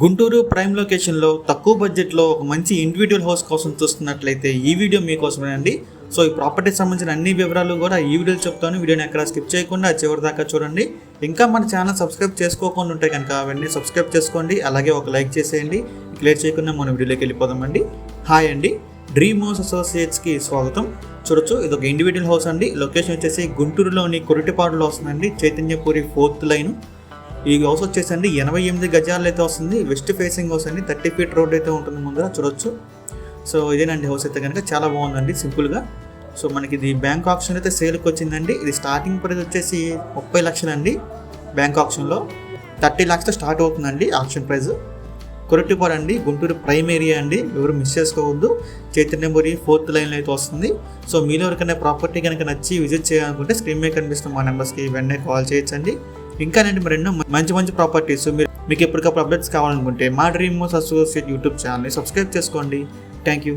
Guntur prime లొకేషన్లో తక్కువ బడ్జెట్లో ఒక మంచి ఇండివిజువల్ హౌస్ కోసం చూస్తున్నట్లయితే ఈ వీడియో మీకోసమే అండి. సో ఈ ప్రాపర్టీకి సంబంధించిన అన్ని వివరాలు కూడా ఈ వీడియోలో చెప్తాను. వీడియోని ఎక్కడ స్కిప్ చేయకుండా చివరి దాకా చూడండి. ఇంకా మన ఛానల్ సబ్స్క్రైబ్ చేసుకోకుండా ఉంటే కనుక అవన్నీ సబ్స్క్రైబ్ చేసుకోండి. అలాగే ఒక లైక్ చేసేయండి. క్లియర్ చేయకుండా మన వీడియోలోకి వెళ్ళిపోదామండి. హాయ్ అండి. డ్రీమ్ హౌస్ అసోసియేట్స్కి స్వాగతం. చూడొచ్చు ఇది ఒక ఇండివిజువల్ హౌస్ అండి. లొకేషన్ వచ్చేసి గుంటూరులోని కొరిటిపాడులో వస్తుందండి. చైతన్యపూరి ఫోర్త్ లైన్ ఈ హౌస్ వచ్చేసండి ఎనభై ఎనిమిది గజాలు అయితే వస్తుంది. వెస్ట్ ఫేసింగ్ హౌస్ అండి. థర్టీ ఫీట్ రోడ్ అయితే ఉంటుంది ముందర చూడొచ్చు. సో ఇదేనండి హౌస్ అయితే కనుక చాలా బాగుందండి సింపుల్గా సో మనకి ఇది బ్యాంక్ ఆప్షన్ అయితే సేల్కి వచ్చిందండి. ఇది స్టార్టింగ్ ప్రైస్ వచ్చేసి ముప్పై లక్షలండి బ్యాంక్ ఆప్షన్లో. థర్టీ ల్యాక్స్తో స్టార్ట్ అవుతుందండి ఆప్షన్ ప్రైస్. కొరటిపాడు అండి గుంటూరు ప్రైమ్ ఏరియా అండి. ఎవరు మిస్ చేసుకోవద్దు. చైతన్యపురి ఫోర్త్ లైన్లో అయితే వస్తుంది. సో మీలో ఎవరికైనా ప్రాపర్టీ కనుక నచ్చి విజిట్ చేయాలనుకుంటే స్క్రీన్ మీద కనిపిస్తున్న మా నెంబర్స్కి వెంటనే కాల్ చేయొచ్చండి. ఇంకా నేను మరి ఎన్నో మంచి మంచి ప్రాపర్టీస్ మీరు మీకు ఎప్పటికప్పుడు అప్డేట్స్ కావాలనుకుంటే మా డ్రీమ్ అసోసియేట్ యూట్యూబ్ ఛానల్ని సబ్స్క్రైబ్ చేసుకోండి. Thank you.